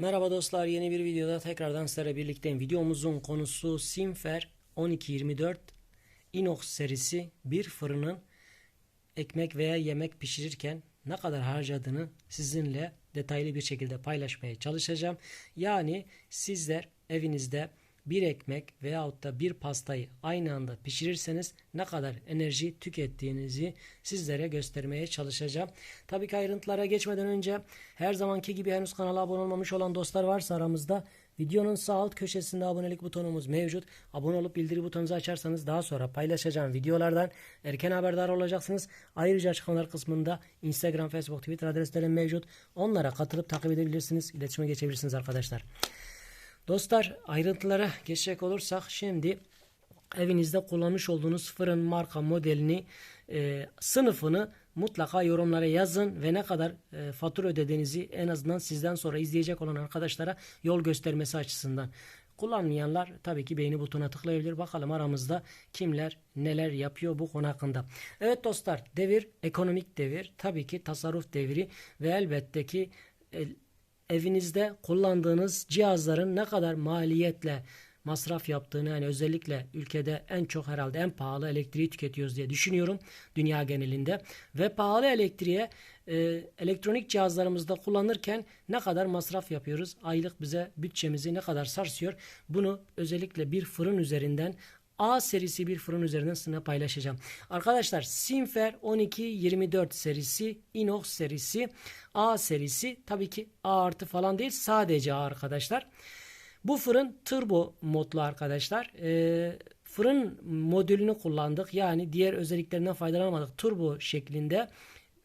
Merhaba dostlar yeni bir videoda tekrardan sizlerle birlikteyim. Videomuzun konusu Simfer 1224 inox serisi bir fırının ekmek veya yemek pişirirken ne kadar harcadığını sizinle detaylı bir şekilde paylaşmaya çalışacağım. Yani sizler evinizde bir ekmek veyahut da bir pastayı aynı anda pişirirseniz ne kadar enerji tükettiğinizi sizlere göstermeye çalışacağım. Tabii ki ayrıntılara geçmeden önce her zamanki gibi henüz kanala abone olmamış olan dostlar varsa aramızda videonun sağ alt köşesinde abonelik butonumuz mevcut. Abone olup bildiri butonunuzu açarsanız daha sonra paylaşacağım videolardan erken haberdar olacaksınız. Ayrıca açıklamalar kısmında Instagram, Facebook, Twitter adreslerim mevcut. Onlara katılıp takip edebilirsiniz. İletişime geçebilirsiniz arkadaşlar. Dostlar ayrıntılara geçecek olursak şimdi evinizde kullanmış olduğunuz fırın marka modelini e, sınıfını mutlaka yorumlara yazın ve ne kadar e, fatura ödediğinizi en azından sizden sonra izleyecek olan arkadaşlara yol göstermesi açısından. Kullanmayanlar tabii ki beğeni butonuna tıklayabilir. Bakalım aramızda kimler neler yapıyor bu konu hakkında. Evet dostlar devir ekonomik devir. Tabii ki tasarruf devri ve elbette ki e, evinizde kullandığınız cihazların ne kadar maliyetle masraf yaptığını yani özellikle ülkede en çok herhalde en pahalı elektriği tüketiyoruz diye düşünüyorum dünya genelinde. Ve pahalı elektriğe e, elektronik cihazlarımızda kullanırken ne kadar masraf yapıyoruz? Aylık bize bütçemizi ne kadar sarsıyor? Bunu özellikle bir fırın üzerinden A serisi bir fırın üzerinden sizinle paylaşacağım. Arkadaşlar Simfer 1224 serisi, Inox serisi, A serisi tabii ki A artı falan değil sadece A arkadaşlar. Bu fırın turbo modlu arkadaşlar. Ee, fırın modülünü kullandık. Yani diğer özelliklerinden faydalanamadık. Turbo şeklinde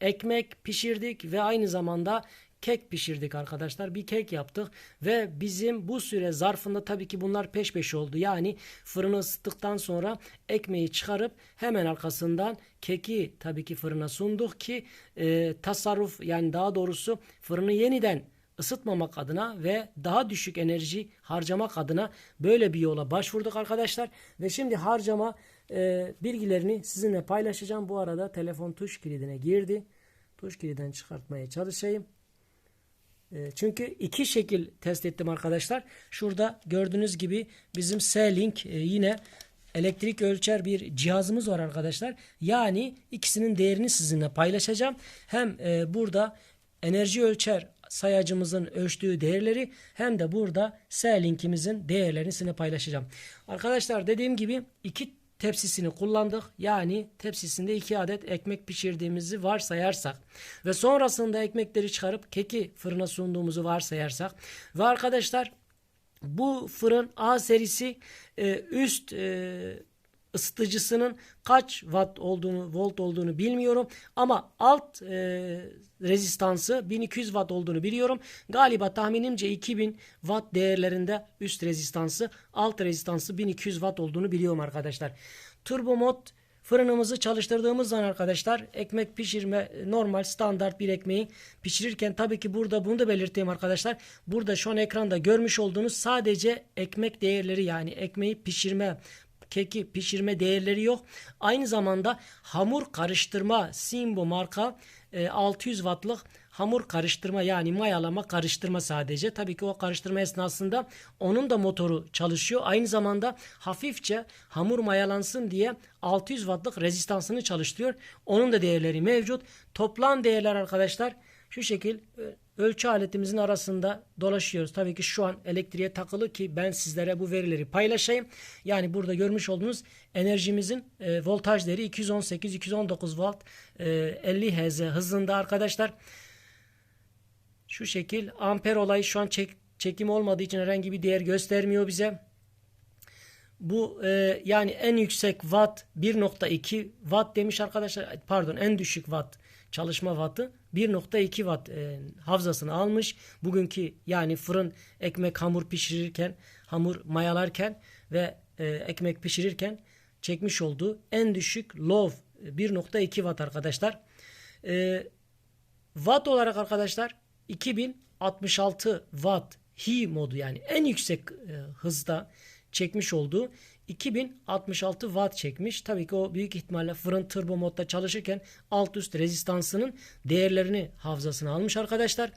ekmek pişirdik ve aynı zamanda kek pişirdik arkadaşlar. Bir kek yaptık ve bizim bu süre zarfında tabii ki bunlar peş peşe oldu. Yani fırını ısıttıktan sonra ekmeği çıkarıp hemen arkasından keki tabii ki fırına sunduk ki e, tasarruf yani daha doğrusu fırını yeniden ısıtmamak adına ve daha düşük enerji harcamak adına böyle bir yola başvurduk arkadaşlar. Ve şimdi harcama e, bilgilerini sizinle paylaşacağım. Bu arada telefon tuş kilidine girdi. Tuş kiliden çıkartmaya çalışayım. E, çünkü iki şekil test ettim arkadaşlar. Şurada gördüğünüz gibi bizim S-Link e, yine elektrik ölçer bir cihazımız var arkadaşlar. Yani ikisinin değerini sizinle paylaşacağım. Hem e, burada enerji ölçer sayacımızın ölçtüğü değerleri hem de burada S-Link'imizin değerlerini sizinle paylaşacağım. Arkadaşlar dediğim gibi iki tepsisini kullandık. Yani tepsisinde iki adet ekmek pişirdiğimizi varsayarsak ve sonrasında ekmekleri çıkarıp keki fırına sunduğumuzu varsayarsak ve arkadaşlar bu fırın A serisi e, üst e, ısıtıcısının kaç watt olduğunu, volt olduğunu bilmiyorum ama alt e, rezistansı 1200 watt olduğunu biliyorum. Galiba tahminimce 2000 watt değerlerinde üst rezistansı, alt rezistansı 1200 watt olduğunu biliyorum arkadaşlar. Turbo mod Fırınımızı çalıştırdığımız zaman arkadaşlar ekmek pişirme normal standart bir ekmeği pişirirken tabii ki burada bunu da belirteyim arkadaşlar. Burada şu an ekranda görmüş olduğunuz sadece ekmek değerleri yani ekmeği pişirme keki pişirme değerleri yok. Aynı zamanda hamur karıştırma Simbo marka 600 e, wattlık hamur karıştırma yani mayalama karıştırma sadece. Tabii ki o karıştırma esnasında onun da motoru çalışıyor. Aynı zamanda hafifçe hamur mayalansın diye 600 wattlık rezistansını çalıştırıyor. Onun da değerleri mevcut. Toplam değerler arkadaşlar şu şekil e, ölçü aletimizin arasında dolaşıyoruz. Tabii ki şu an elektriğe takılı ki ben sizlere bu verileri paylaşayım. Yani burada görmüş olduğunuz enerjimizin e, voltaj değeri 218-219 volt e, 50 Hz hızında arkadaşlar. Şu şekil amper olayı şu an çek, çekim olmadığı için herhangi bir değer göstermiyor bize. Bu e, yani en yüksek watt 1.2 watt demiş arkadaşlar. Pardon en düşük watt çalışma wattı 1.2 watt e, havzasını almış. Bugünkü yani fırın ekmek hamur pişirirken, hamur mayalarken ve e, ekmek pişirirken çekmiş olduğu en düşük low 1.2 watt arkadaşlar. E, watt olarak arkadaşlar 2066 watt hi modu yani en yüksek e, hızda çekmiş olduğu 2066 watt çekmiş. Tabii ki o büyük ihtimalle fırın turbo modda çalışırken alt üst rezistansının değerlerini hafızasına almış arkadaşlar.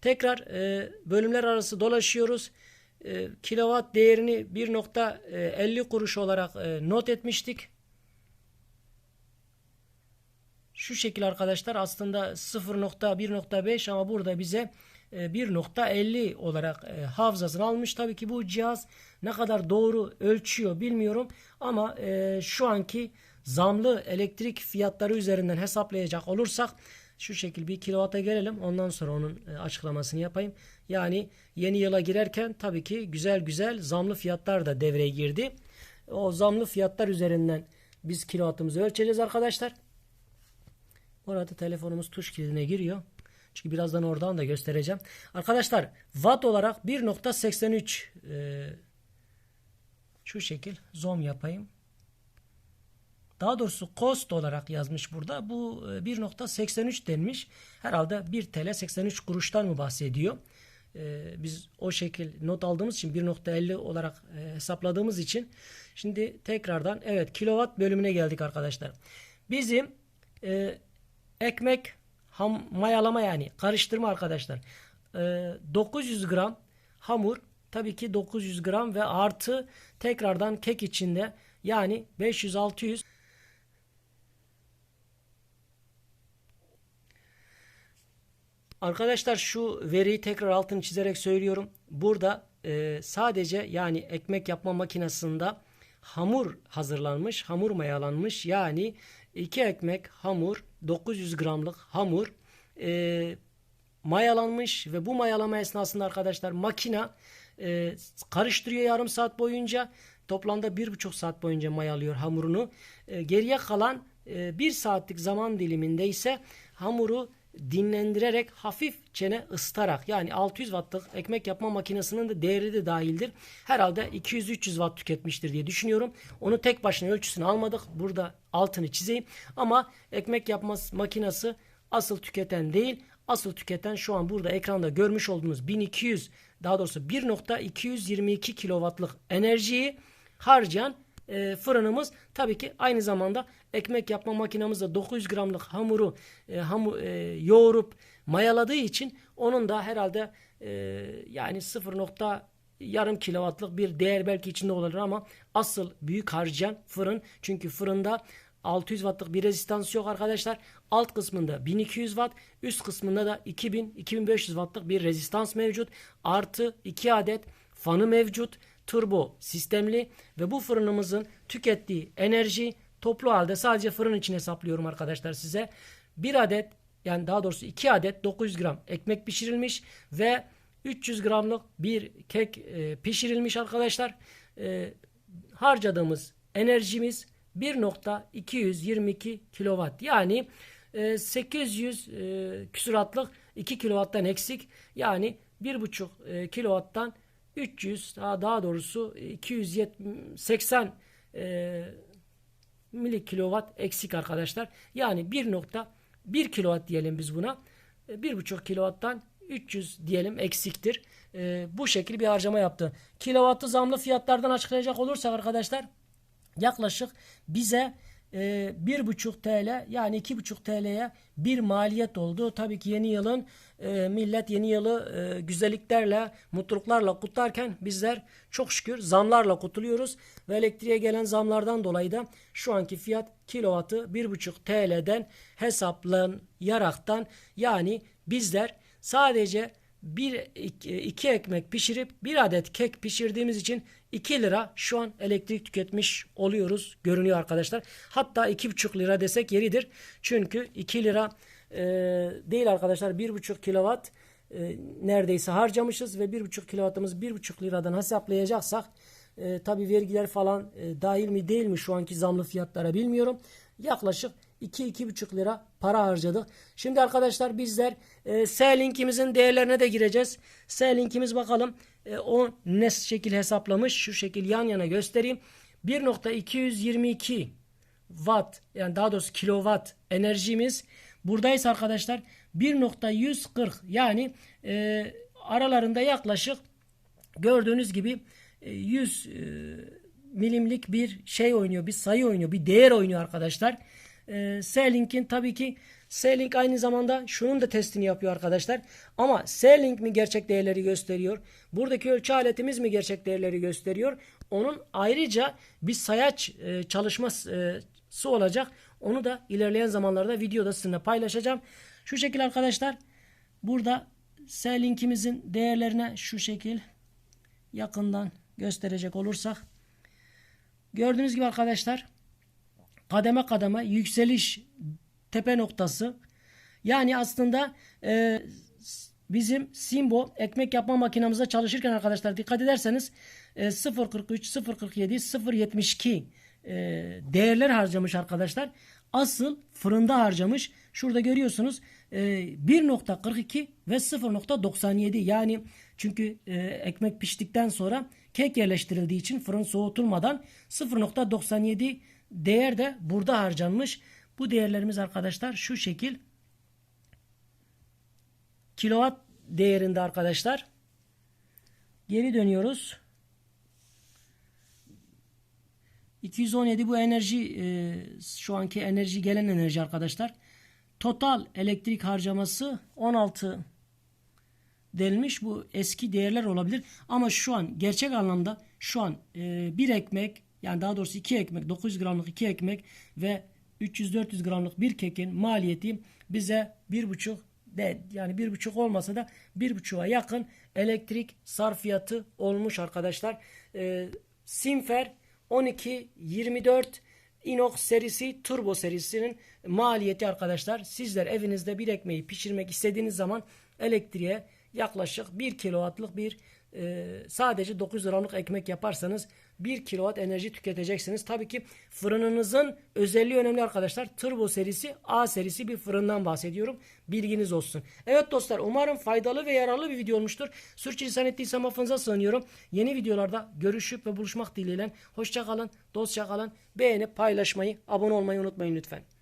Tekrar e, bölümler arası dolaşıyoruz. E, kilowatt değerini 1.50 kuruş olarak e, not etmiştik. Şu şekil arkadaşlar aslında 0.1.5 ama burada bize 1.50 olarak e, hafızasını almış. Tabii ki bu cihaz ne kadar doğru ölçüyor bilmiyorum ama e, şu anki zamlı elektrik fiyatları üzerinden hesaplayacak olursak şu şekil bir kilowata gelelim. Ondan sonra onun e, açıklamasını yapayım. Yani yeni yıla girerken tabii ki güzel güzel zamlı fiyatlar da devreye girdi. O zamlı fiyatlar üzerinden biz kilovatımızı ölçeceğiz arkadaşlar. Orada telefonumuz tuş kilidine giriyor. Çünkü birazdan oradan da göstereceğim. Arkadaşlar watt olarak 1.83 e, şu şekil zoom yapayım. Daha doğrusu cost olarak yazmış burada. Bu e, 1.83 denmiş. Herhalde 1 TL 83 kuruştan mı bahsediyor? E, biz o şekil not aldığımız için 1.50 olarak e, hesapladığımız için şimdi tekrardan evet kilowatt bölümüne geldik arkadaşlar. Bizim e, ekmek ham, mayalama yani karıştırma arkadaşlar. E, 900 gram hamur tabii ki 900 gram ve artı tekrardan kek içinde yani 500-600 Arkadaşlar şu veriyi tekrar altını çizerek söylüyorum. Burada e, sadece yani ekmek yapma makinesinde hamur hazırlanmış, hamur mayalanmış. Yani iki ekmek hamur, 900 gramlık hamur e, mayalanmış ve bu mayalama esnasında arkadaşlar makina e, karıştırıyor yarım saat boyunca. Toplamda bir buçuk saat boyunca mayalıyor hamurunu. E, geriye kalan e, bir saatlik zaman diliminde ise hamuru dinlendirerek hafif çene ısıtarak yani 600 wattlık ekmek yapma makinesinin de değeri de dahildir. Herhalde 200-300 watt tüketmiştir diye düşünüyorum. Onu tek başına ölçüsünü almadık. Burada altını çizeyim. Ama ekmek yapma makinesi asıl tüketen değil. Asıl tüketen şu an burada ekranda görmüş olduğunuz 1200 daha doğrusu 1.222 kW'lık enerjiyi harcayan e, fırınımız tabii ki aynı zamanda ekmek yapma makinamızda 900 gramlık hamuru e, hamu, e, yoğurup mayaladığı için onun da herhalde e, yani 0. yarım kilovatlık bir değer belki içinde olabilir ama asıl büyük harcayan fırın çünkü fırında 600 wattlık bir rezistans yok arkadaşlar. Alt kısmında 1200 watt, üst kısmında da 2000-2500 wattlık bir rezistans mevcut. Artı 2 adet fanı mevcut turbo sistemli ve bu fırınımızın tükettiği enerji toplu halde sadece fırın için hesaplıyorum arkadaşlar size. Bir adet yani daha doğrusu 2 adet 900 gram ekmek pişirilmiş ve 300 gramlık bir kek e, pişirilmiş arkadaşlar. E, harcadığımız enerjimiz 1.222 kilowatt yani e, 800 e, küsuratlık 2 kilowatttan eksik yani 1.5 e, kilowatttan 300 daha, doğrusu 280 e, mili kilowatt eksik arkadaşlar. Yani 1.1 kilowatt diyelim biz buna. 1.5 kilowatttan 300 diyelim eksiktir. E, bu şekilde bir harcama yaptı. Kilowattı zamlı fiyatlardan açıklayacak olursak arkadaşlar yaklaşık bize e, bir buçuk TL yani iki buçuk TL'ye bir maliyet oldu. Tabii ki yeni yılın e, millet yeni yılı e, güzelliklerle, mutluluklarla kutlarken bizler çok şükür zamlarla kutluyoruz ve elektriğe gelen zamlardan dolayı da şu anki fiyat kilovatı bir buçuk TL'den hesaplanayaraktan yani bizler sadece bir iki ekmek pişirip bir adet kek pişirdiğimiz için 2 lira şu an elektrik tüketmiş oluyoruz görünüyor arkadaşlar. Hatta 2,5 lira desek yeridir. Çünkü 2 lira e, değil arkadaşlar 1,5 kilowatt e, neredeyse harcamışız ve 1,5 kilowattımız 1,5 liradan hesaplayacaksak e, tabi vergiler falan e, dahil mi değil mi şu anki zamlı fiyatlara bilmiyorum. Yaklaşık 2-2,5 lira para harcadık. Şimdi arkadaşlar bizler e, S-Link'imizin değerlerine de gireceğiz. S-Link'imiz bakalım e, o ne şekil hesaplamış. Şu şekil yan yana göstereyim. 1.222 watt yani daha doğrusu kilowatt enerjimiz buradayız arkadaşlar 1.140 yani e, aralarında yaklaşık gördüğünüz gibi e, 100 e, milimlik bir şey oynuyor bir sayı oynuyor bir değer oynuyor arkadaşlar e, S-Link'in tabii ki S-Link aynı zamanda şunun da testini yapıyor arkadaşlar. Ama S-Link mi gerçek değerleri gösteriyor? Buradaki ölçü aletimiz mi gerçek değerleri gösteriyor? Onun ayrıca bir sayaç e, çalışması olacak. Onu da ilerleyen zamanlarda videoda sizinle paylaşacağım. Şu şekil arkadaşlar. Burada S-Link'imizin değerlerine şu şekil yakından gösterecek olursak. Gördüğünüz gibi arkadaşlar kademe kademe yükseliş tepe noktası. Yani aslında e, bizim Simbo ekmek yapma makinamızda çalışırken arkadaşlar dikkat ederseniz e, 0.43, 0.47, 0.72 e, değerler harcamış arkadaşlar. Asıl fırında harcamış. Şurada görüyorsunuz e, 1.42 ve 0.97 yani çünkü e, ekmek piştikten sonra kek yerleştirildiği için fırın soğutulmadan 0.97 değer de burada harcanmış. Bu değerlerimiz arkadaşlar şu şekil kilowatt değerinde arkadaşlar. Geri dönüyoruz. 217 bu enerji e, şu anki enerji gelen enerji arkadaşlar. Total elektrik harcaması 16 denilmiş. Bu eski değerler olabilir. Ama şu an gerçek anlamda şu an e, bir ekmek yani daha doğrusu iki ekmek 900 gramlık iki ekmek ve 300-400 gramlık bir kekin maliyeti bize bir buçuk de yani bir buçuk olmasa da bir buçuğa yakın elektrik sarfiyatı olmuş arkadaşlar. E, Simfer 12 24 Inox serisi turbo serisinin maliyeti arkadaşlar sizler evinizde bir ekmeği pişirmek istediğiniz zaman elektriğe yaklaşık 1 kilowattlık bir e, sadece 9 gramlık ekmek yaparsanız 1 kilowatt enerji tüketeceksiniz. Tabii ki fırınınızın özelliği önemli arkadaşlar. Turbo serisi A serisi bir fırından bahsediyorum. Bilginiz olsun. Evet dostlar umarım faydalı ve yararlı bir video olmuştur. Sürçülisan ettiysem affınıza sığınıyorum. Yeni videolarda görüşüp ve buluşmak dileğiyle. Hoşçakalın, dostça kalın. Beğenip paylaşmayı, abone olmayı unutmayın lütfen.